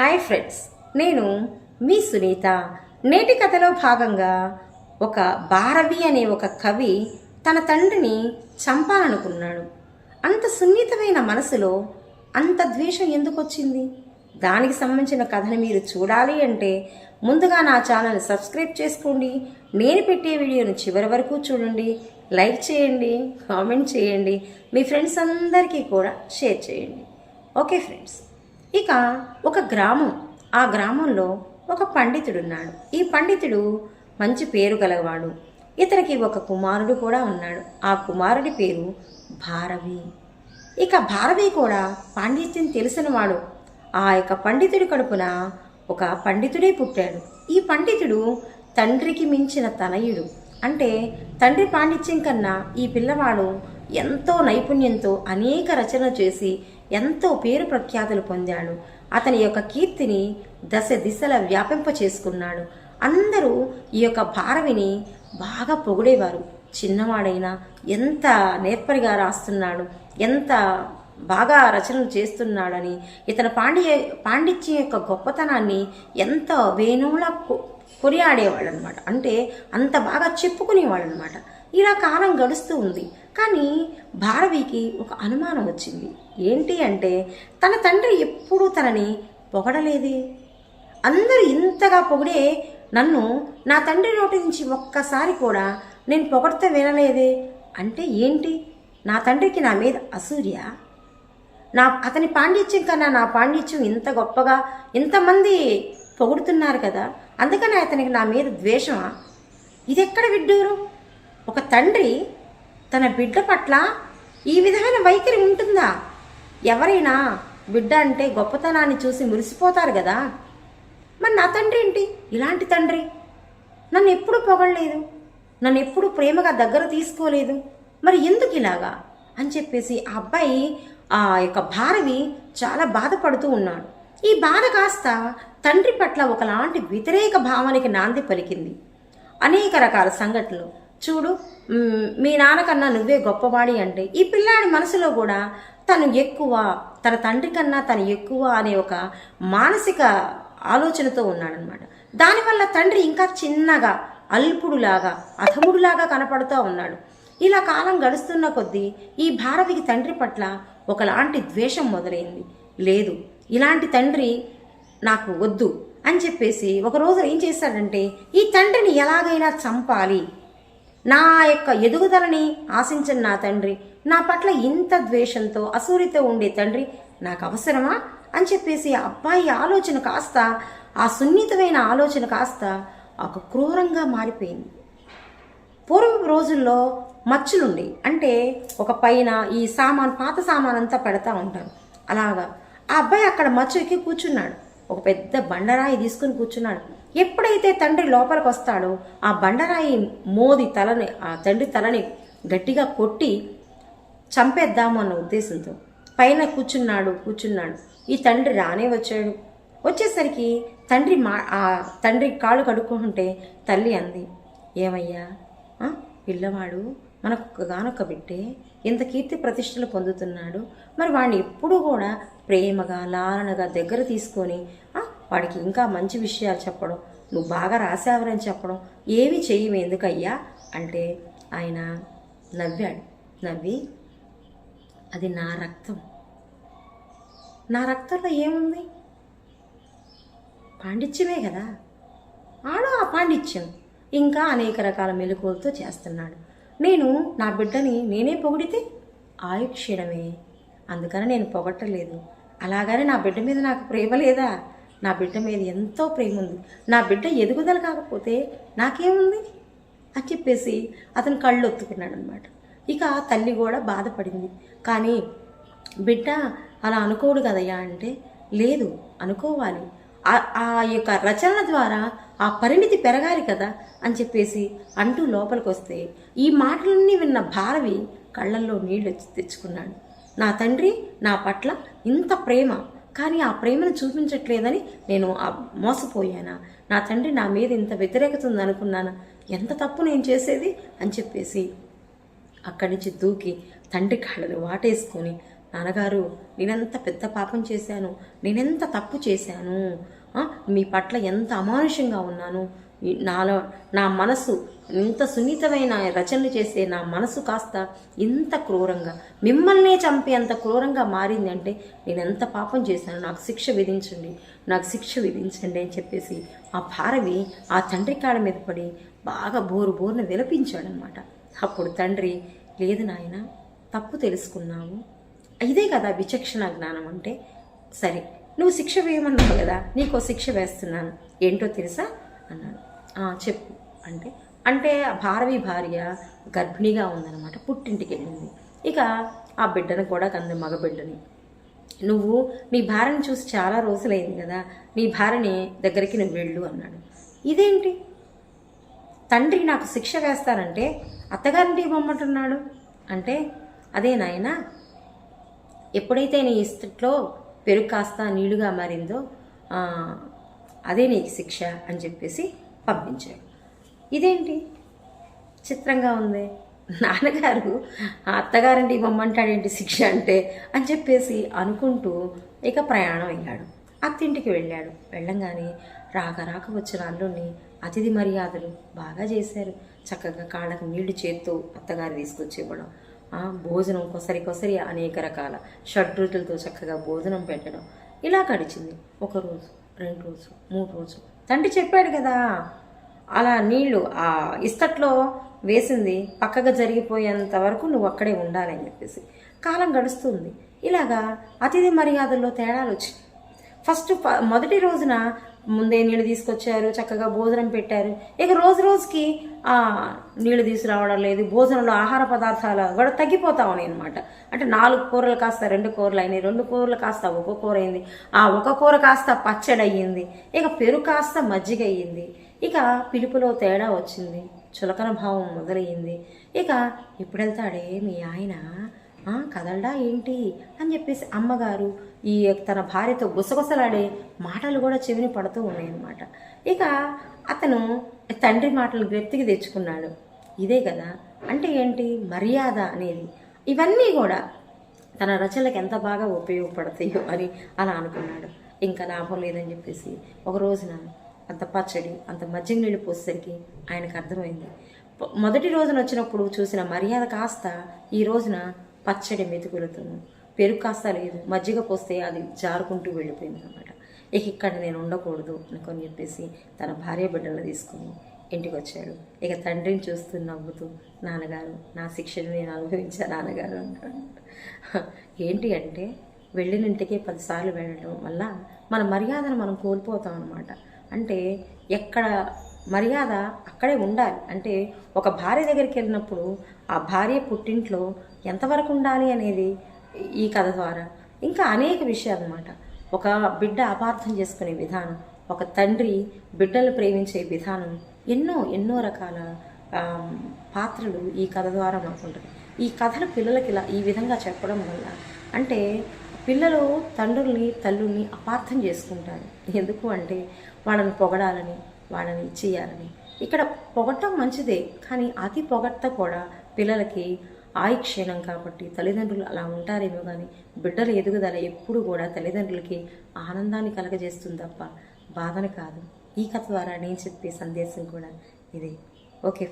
Hi friends నేను మీ సునీత. నేటి కథలో భాగంగా ఒక భారవి అనే ఒక కవి తన తండ్రిని చంపాలనుకున్నాడు. అంత సున్నితమైన మనసులో అంత ద్వేషం ఎందుకు వచ్చింది దానికి సంబంధించిన కథను మీరు చూడాలి అంటే ముందుగా నా ఛానల్ సబ్స్క్రైబ్ చేసుకోండి. నేను పెట్టే వీడియోను చివరి వరకు చూడండి. లైక్ చేయండి కామెంట్ చేయండి. మీ ఫ్రెండ్స్ అందరికీ కూడా షేర్ చేయండి. Okay friends. ఇక ఒక గ్రామం. ఆ గ్రామంలో ఒక పండితుడున్నాడు. ఈ పండితుడు మంచి పేరు గలవాడు. ఇతనికి ఒక కుమారుడు కూడా ఉన్నాడు. ఆ కుమారుడి పేరు భారవి. ఇక భారవి కూడా పాండిత్యం తెలిసినవాడు. ఆ యొక్క పండితుడి కడుపున ఒక పండితుడే పుట్టాడు. ఈ పండితుడు తండ్రికి మించిన తనయుడు. అంటే తండ్రి పాండిత్యం కన్నా ఈ పిల్లవాడు ఎంతో నైపుణ్యంతో అనేక రచనలు చేసి ఎంతో పేరు ప్రఖ్యాతులు పొందాడు. అతని యొక్క కీర్తిని దశ దిశల వ్యాపింప చేసుకున్నాడు అందరూ ఈ యొక్క భారవిని బాగా పొగిడేవారు. చిన్నవాడైనా ఎంత నేర్పరిగా రాస్తున్నాడు ఎంత బాగా రచనలు చేస్తున్నాడని ఇతని పాండ్య పాండిత్యం యొక్క గొప్పతనాన్ని ఎంత వేణువులా కొనియాడేవాళ్ళు అనమాట అంటే అంత బాగా చెప్పుకునేవాళ్ళు అనమాట ఇలా కాలం గడుస్తూ ఉంది. కానీ భారవికి ఒక అనుమానం వచ్చింది. ఏంటి అంటే తన తండ్రి ఎప్పుడూ తనని పొగడలేదే. అందరూ ఇంతగా పొగిడే నన్ను నా తండ్రి నోటి నుంచి ఒక్కసారి కూడా నేను పొగడితే వినలేదే అంటే ఏంటి? నా తండ్రికి నా మీద అసూర్య నా అతని పాండిత్యం కన్నా నా పాండిత్యం ఇంత గొప్పగా ఇంతమంది పొగుడుతున్నారు కదా అందుకని అతనికి నా మీద ద్వేషమా? ఇది ఎక్కడ విడ్డూరు? ఒక తండ్రి తన బిడ్డ పట్ల ఈ విధమైన వైఖరి ఉంటుందా? ఎవరైనా బిడ్డ అంటే గొప్పతనాన్ని చూసి మురిసిపోతారు కదా. మరి నా తండ్రి ఏంటి? ఇలాంటి తండ్రి. నన్ను ఎప్పుడు పొగడలేదు. నన్ను ఎప్పుడు ప్రేమగా దగ్గర తీసుకోలేదు. మరి ఎందుకు ఇలాగా? అని చెప్పేసి ఆ అబ్బాయి ఆ యొక్క భారవి చాలా బాధపడుతూ ఉన్నాడు. ఈ బాధ కాస్త తండ్రి పట్ల ఒకలాంటి వ్యతిరేక భావనకి నాంది పలికింది. అనేక రకాల సంఘటనలు. చూడు మీ నాన్నకన్నా నువ్వే గొప్పవాడి అంటే ఈ పిల్లాడి మనసులో కూడా తను ఎక్కువ తన తండ్రి కన్నా తను ఎక్కువ అనే ఒక మానసిక ఆలోచనతో ఉన్నాడనమాట. దానివల్ల తండ్రి ఇంకా చిన్నగా అల్పుడులాగా అధముడులాగా కనపడుతూ ఉన్నాడు. ఇలా కాలం గడుస్తున్న కొద్దీ ఈ భారవికి తండ్రి పట్ల ఒకలాంటి ద్వేషం మొదలైంది. లేదు ఇలాంటి తండ్రి నాకు వద్దు అని చెప్పేసి ఒకరోజు ఏం చేశాడంటే ఈ తండ్రిని ఎలాగైనా చంపాలి నా యొక్క ఎదుగుదలని ఆశించిన నా తండ్రి నా పట్ల ఇంత ద్వేషంతో అసూరితో ఉండే తండ్రి నాకు అవసరమా? అని చెప్పేసి అబ్బాయి ఆలోచన కాస్త ఆ సున్నితమైన ఆలోచన కాస్త ఒక క్రూరంగా మారిపోయింది. పూర్వపు రోజుల్లో మచ్చులుండి అంటే ఒక పైన ఈ సామాన్ పాత సామాన్ అంతా పెడతా ఉంటారు. అలాగా ఆ అబ్బాయి అక్కడ మచ్చు ఎక్కి కూర్చున్నాడు. ఒక పెద్ద బండరాయి తీసుకుని కూర్చున్నాడు. ఎప్పుడైతే తండ్రి లోపలికి వస్తాడో ఆ బండరాయి మోది తలని ఆ తండ్రి తలని గట్టిగా కొట్టి చంపేద్దాము అన్న ఉద్దేశంతో పైన కూర్చున్నాడు కూర్చున్నాడు. ఈ తండ్రి రానే వచ్చాడు. వచ్చేసరికి తండ్రి మా ఆ తండ్రి కాళ్ళు కడుక్కుంటే తల్లి అంది ఏమయ్యా? పిల్లవాడు మనకు ఒక్కగానొక్క బిడ్డే ఇంత కీర్తి ప్రతిష్టలు పొందుతున్నాడు. మరి వాడిని ఎప్పుడూ కూడా ప్రేమగా లాలనగా దగ్గర తీసుకొని ఆ, వాడికి ఇంకా మంచి విషయాలు చెప్పడం నువ్వు బాగా రాసావరని చెప్పడం ఏమి చెయ్యి ఎందుకయ్యా? అంటే ఆయన నవ్వాడు. నవ్వి అది నా రక్తం. నా రక్తంలో ఏముంది? పాండిత్యమే కదా. ఆడు ఆ పాండిత్యం. ఇంకా అనేక రకాల మెలకువలతో చేస్తున్నాడు. నేను నా బిడ్డని నేనే పొగిడితే ఆయుక్షీణమే అందుకని నేను పొగట్టలేదు. అలాగని నా బిడ్డ మీద నాకు ప్రేమ లేదా? నా బిడ్డ మీద ఎంతో ప్రేమ ఉంది నా బిడ్డ ఎదుగుదల కాకపోతే నాకేముంది? అని చెప్పేసి అతను కళ్ళు ఒత్తుకున్నాడు అనమాట ఇక తల్లి కూడా బాధపడింది. కానీ బిడ్డ అలా అనుకోడు కదయ్యా అంటే లేదు అనుకోవాలి. ఆ- ఆ యొక్క రచనల ద్వారా ఆ పరిణితి పెరగాలి కదా అని చెప్పేసి అంటూ లోపలికి వస్తే ఈ మాటలన్నీ విన్న భారవి కళ్ళల్లో నీళ్ళు తెచ్చుకున్నాడు. నా తండ్రి నా పట్ల ఇంత ప్రేమ కానీ ఆ ప్రేమను చూపించట్లేదని నేను ఆ మోసపోయానా? నా తండ్రి నా మీద ఇంత వ్యతిరేకత ఉందనుకున్నాను ఎంత తప్పు నేను చేసేది? అని చెప్పేసి అక్కడి నుంచి దూకి తండ్రి కాళ్ళని వాటేసుకొని నాన్నగారు నేనెంత పెద్ద పాపం చేశాను? నేనెంత తప్పు చేశాను? మీ పట్ల ఎంత అమానుషంగా ఉన్నాను? నాలో నా మనసు ఇంత సున్నితమైన రచనలు చేసే నా మనసు కాస్త ఇంత క్రూరంగా మిమ్మల్నే చంపే అంత క్రూరంగా మారిందంటే నేను ఎంత పాపం చేశాను నాకు శిక్ష విధించండి నాకు శిక్ష విధించండి అని చెప్పేసి ఆ భారవి ఆ తండ్రి కాళ్ళ మీద పడి బాగా బోరు బోరున విలపించాడనమాట. అప్పుడు తండ్రి లేదు నాయన తప్పు తెలుసుకున్నావు. ఇదే కదా విచక్షణ జ్ఞానం అంటే. సరే నువ్వు శిక్ష వేయమన్నావు కదా నీకో శిక్ష వేస్తున్నాను. ఏంటో తెలుసా? అన్నాడు. చెప్పు. అంటే అంటే ఆ భారవి భార్య గర్భిణిగా ఉందన్నమాట పుట్టింటికి వెళ్ళింది. ఇక ఆ బిడ్డను కూడా కంది మగ బిడ్డని నువ్వు నీ భార్యని చూసి చాలా రోజులైంది కదా నీ భార్యని దగ్గరికి నువ్వు వెళ్ళు అన్నాడు. ఇదేంటి? తండ్రి నాకు శిక్ష వేస్తానంటే అత్తగారింటి బొమ్మంటున్నాడు అంటే అదే నాయనా ఎప్పుడైతే నీ ఇస్తట్లో పెరుగు కాస్త నీళ్ళుగా మారిందో అదే నీకు శిక్ష అని చెప్పేసి పంపించాడు ఇదేంటి? చిత్రంగా ఉంది. నాన్నగారు ఆ అత్తగారింటి ఇవ్వమంటాడేంటి శిక్ష అంటే? అని చెప్పేసి అనుకుంటూ ఇక ప్రయాణం అయ్యాడు. అత్తింటికి వెళ్ళాడు. వెళ్ళంగానే రాక రాక వచ్చిన అల్లుని అతిథి మర్యాదలు బాగా చేశారు. చక్కగా కాళ్ళకు నీళ్ళు చేత్తో అత్తగారు తీసుకొచ్చి ఇవ్వడం ఆ, భోజనం కొసరి కొసరి అనేక రకాల షడ్రుచులతో చక్కగా భోజనం పెట్టడం. ఇలా గడిచింది. ఒక రోజు రెండు రోజు మూడు రోజు తండ్రి చెప్పాడు కదా. అలా నీళ్ళు ఆ ఇస్తట్లో వేసింది. పక్కగా జరిగిపోయేంత వరకు నువ్వు అక్కడే ఉండాలని చెప్పేసి. కాలం గడుస్తుంది. ఇలాగా అతిథి మర్యాదల్లో తేడాలు వచ్చాయి. ఫస్ట్ ప- మొదటి రోజున ముందే నీళ్ళు తీసుకొచ్చారు చక్కగా భోజనం పెట్టారు. ఇక రోజు రోజుకి ఆ నీళ్ళు తీసుకురావడం లేదు. భోజనంలో ఆహార పదార్థాలు కూడా తగ్గిపోతా ఉన్నాయి అనమాట అంటే నాలుగు కూరలు కాస్త రెండు కూరలు అయినాయి రెండు కూరలు కాస్త ఒక కూర అయింది. ఆ ఒక కూర కాస్త పచ్చడి అయ్యింది. ఇక పెరుగు కాస్త మజ్జిగ అయ్యింది. ఇక పిలుపులో తేడా వచ్చింది. చులకన భావం మొదలయ్యింది. ఇక ఇప్పుడు వెళ్తాడే మీ ఆయన? కదలడా ఏంటి? అని చెప్పేసి అమ్మగారు ఈ తన భార్యతో గుసగుసలాడే మాటలు కూడా చెవిని పడుతూ ఉన్నాయన్నమాట. ఇక అతను తండ్రి మాటలు వ్యక్తికి తెచ్చుకున్నాడు. ఇదే కదా? అంటే ఏంటి? మర్యాద అనేది. ఇవన్నీ కూడా తన రచనలకు ఎంత బాగా ఉపయోగపడతాయో అని అలా అనుకున్నాడు. ఇంకా లాభం లేదని చెప్పేసి ఒక రోజున అంత పచ్చడి అంత మజ్జిగ నీళ్ళు పోసేసరికి ఆయనకు అర్థమైంది. మొదటి రోజున వచ్చినప్పుడు చూసిన మర్యాద కాస్త ఈ రోజున పచ్చడి మెతుకులతోనూ పెరుగు కాస్త లేదు మజ్జిగ పోస్తే అది జారుకుంటూ వెళ్ళిపోయింది అనమాట ఇక ఇక్కడ నేను ఉండకూడదు అనుకొని చెప్పేసి తన భార్య బిడ్డలు తీసుకొని ఇంటికి వచ్చాడు. ఇక తండ్రిని చూస్తూ నవ్వుతూ నాన్నగారు నా శిక్షను నేను అనుభవించా నాన్నగారు అంటాడు. ఏంటి అంటే వెళ్ళిన ఇంటికి పదిసార్లు వెళ్ళడం వల్ల మన మర్యాదను మనం కోల్పోతాం అనమాట అంటే ఎక్కడ మర్యాద అక్కడే ఉండాలి. అంటే ఒక భార్య దగ్గరికి వెళ్ళినప్పుడు ఆ భార్య పుట్టింట్లో ఎంతవరకు ఉండాలి అనేది ఈ కథ ద్వారా. ఇంకా అనేక విషయాలు అనమాట ఒక బిడ్డ అపార్థం చేసుకునే విధానం ఒక తండ్రి బిడ్డలు ప్రేమించే విధానం ఎన్నో ఎన్నో రకాల పాత్రలు ఈ కథ ద్వారా మనకు ఈ కథలు పిల్లలకి ఇలా ఈ విధంగా చెప్పడం వల్ల అంటే పిల్లలు తండ్రుల్ని తల్లుల్ని అపార్థం చేసుకుంటారు. ఎందుకు అంటే వాళ్ళని పొగడాలని వాళ్ళని చేయాలని. ఇక్కడ పొగట్టం మంచిదే కానీ అతి పొగట్ట కూడా పిల్లలకి ఆయుక్షీణం కాబట్టి తల్లిదండ్రులు అలా ఉంటారేమో కానీ బిడ్డల ఎదుగుదల ఎప్పుడు కూడా తల్లిదండ్రులకి ఆనందాన్ని కలగజేస్తుంది తప్ప బాధను కాదు. ఈ కథ ద్వారా నేను చెప్పే సందేశం కూడా ఇదే. ఓకే